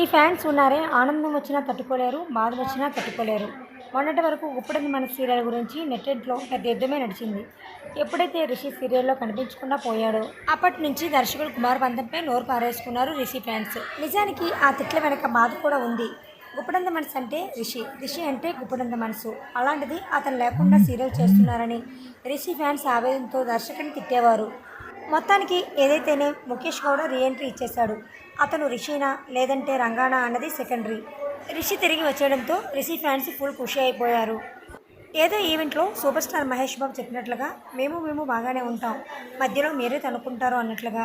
ఈ ఫ్యాన్స్ ఉన్నారే ఆనందం వచ్చినా తట్టుకోలేరు బాధలు వచ్చినా తట్టుకోలేరు. మొన్నటి వరకు గుప్పడింది మన సీరియల్ గురించి నెట్టెట్లో పెద్ద యుద్ధమే నడిచింది. ఎప్పుడైతే రిషి సీరియల్లో కనిపించకుండా పోయాడో అప్పటి నుంచి దర్శకుడు కుమార్ పంతంపై నోరు పారేసుకున్నారు రిషి ఫ్యాన్స్. నిజానికి ఆ తిట్ల వెనక బాధ కూడా ఉంది. గుప్పడంద మనసు అంటే రిషి రిషి అంటే గుప్పడంద మనసు. అలాంటిది అతను లేకుండా సీరియల్ చేస్తున్నారని రిషి ఫ్యాన్స్ ఆవేదనతో దర్శకుని తిట్టేవారు. మొత్తానికి ఏదైతేనే ముఖేష్ గౌడ రీఎంట్రీ ఇచ్చేశాడు. అతను రిషీనా లేదంటే రంగానా అన్నది సెకండరీ. రిషి తిరిగి వచ్చేయడంతో రిషి ఫ్యాన్స్ ఫుల్ ఖుషి అయిపోయారు. ఏదో ఈవెంట్లో సూపర్ స్టార్ మహేష్ బాబు చెప్పినట్లుగా మేము మేము బాగానే ఉంటాం. మధ్యలో మీరే తనుకుంటారు అన్నట్లుగా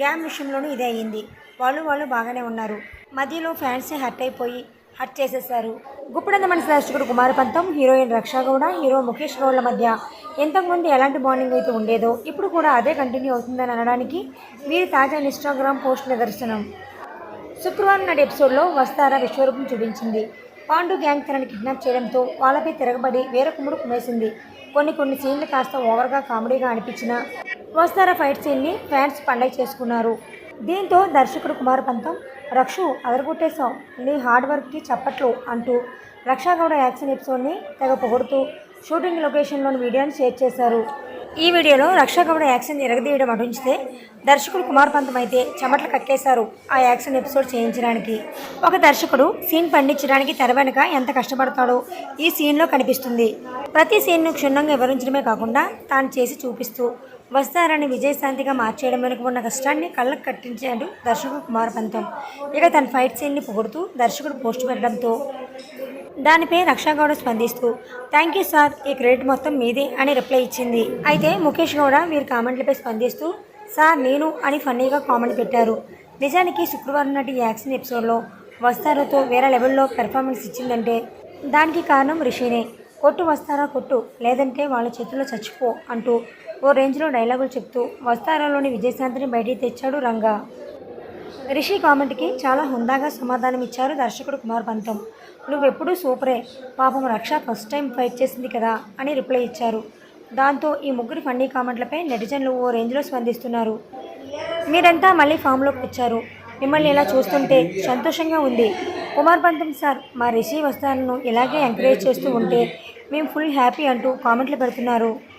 గ్యామ్ విషయంలోనూ ఇదే అయ్యింది వాళ్ళు వాళ్ళు బాగానే ఉన్నారు. మధ్యలో ఫ్యాన్సే హర్ట్ అయిపోయి హర్ట్ చేసేశారు. గుప్పడంద మనిషి దర్శకుడు కుమార్ పంతం హీరోయిన్ రక్షా గౌడ హీరో ముఖేష్ గౌడ్ల మధ్య ఎంతకుముందు ఎలాంటి బాండింగ్ అయితే ఉండేదో ఇప్పుడు కూడా అదే కంటిన్యూ అవుతుందని అనడానికి వీరి తాజా ఇన్స్టాగ్రామ్ పోస్ట్ నిదర్శనం శుక్రవారం నాటి ఎపిసోడ్లో వస్తారా విశ్వరూపం చూపించింది. పాండు గ్యాంగ్ తనని కిడ్నాప్ చేయడంతో వాళ్ళపై తిరగబడి వేరొక ముడు కుమేసింది కొన్ని కొన్ని సీన్లు కాస్త ఓవర్గా కామెడీగా అనిపించిన వస్తారా ఫైట్ సీన్ని ఫ్యాన్స్ పండగ చేసుకున్నారు. దీంతో దర్శకుడు కుమార్ పంతం రక్షు అదరగొట్టేశాం నీ హార్డ్ వర్క్కి చప్పట్లు అంటూ రక్షాగౌడ యాక్షన్ ఎపిసోడ్ని తెగ పొగుడుతూ షూటింగ్ లొకేషన్లోని వీడియోని షేర్ చేశారు. ఈ వీడియోలో రక్షాగౌడ యాక్షన్ ఎరగదీయడం అటుంచితే దర్శకుడు కుమార్ పంతం అయితే చెమటలు కక్కేశారు ఆ యాక్షన్ ఎపిసోడ్ చేయించడానికి. ఒక దర్శకుడు సీన్ పండించడానికి తెర వెనుక ఎంత కష్టపడతాడో ఈ సీన్లో కనిపిస్తుంది. ప్రతి సీన్ను క్షుణ్ణంగా వివరించడమే కాకుండా తాను చేసి చూపిస్తూ వస్తారని విజయశాంతిగా మార్చేయడం వెనుక ఉన్న కష్టాన్ని కళ్ళకు కట్టించాడు దర్శకుడు కుమార్ పంతం ఇక తన ఫైట్ సీన్ని పొగుడుతూ దర్శకుడు పోస్ట్ పెట్టడంతో దానిపై రక్షాగౌడ స్పందిస్తూ థ్యాంక్ యూ సార్ ఈ క్రెడిట్ మొత్తం మీదే అని రిప్లై ఇచ్చింది. అయితే ముఖేష్ గౌడ వీరి కామెంట్లపై స్పందిస్తూ సార్ నేను అని ఫన్నీగా కామెంట్ పెట్టారు. నిజానికి శుక్రవారం నాటి యాక్షన్ ఎపిసోడ్లో వస్తారతో వేరే లెవెల్లో పెర్ఫార్మెన్స్ ఇచ్చిందంటే దానికి కారణం రిషినే. కొట్టు వస్తారా కొట్టు. లేదంటే వాళ్ళ చేతుల్లో చచ్చిపో అంటూ ఓ రేంజ్లో డైలాగులు చెప్తూ వస్తారాలోని విజయశాంతిని బయటికి తెచ్చాడు రంగా. రిషి కామెంట్కి చాలా హుందాగా సమాధానం ఇచ్చారు దర్శకుడు కుమార్ పంతం. నువ్వెప్పుడూ సూపరే. పాపం రక్ష ఫస్ట్ టైం ఫైట్ చేసింది కదా అని రిప్లై ఇచ్చారు. దాంతో ఈ ముగ్గురు ఫన్నీ కామెంట్లపై నెటిజన్లు ఓ రేంజ్లో స్పందిస్తున్నారు. మీరంతా మళ్ళీ ఫామ్లోకి వచ్చారు. మిమ్మల్ని ఇలా చూస్తుంటే సంతోషంగా ఉంది. కుమార్ పంతం సార్ మా రిషి వస్తారను ఇలాగే ఎంకరేజ్ చేస్తూ ఉంటే మేము ఫుల్ హ్యాపీ అంటూ కామెంట్లు పెడుతున్నారు.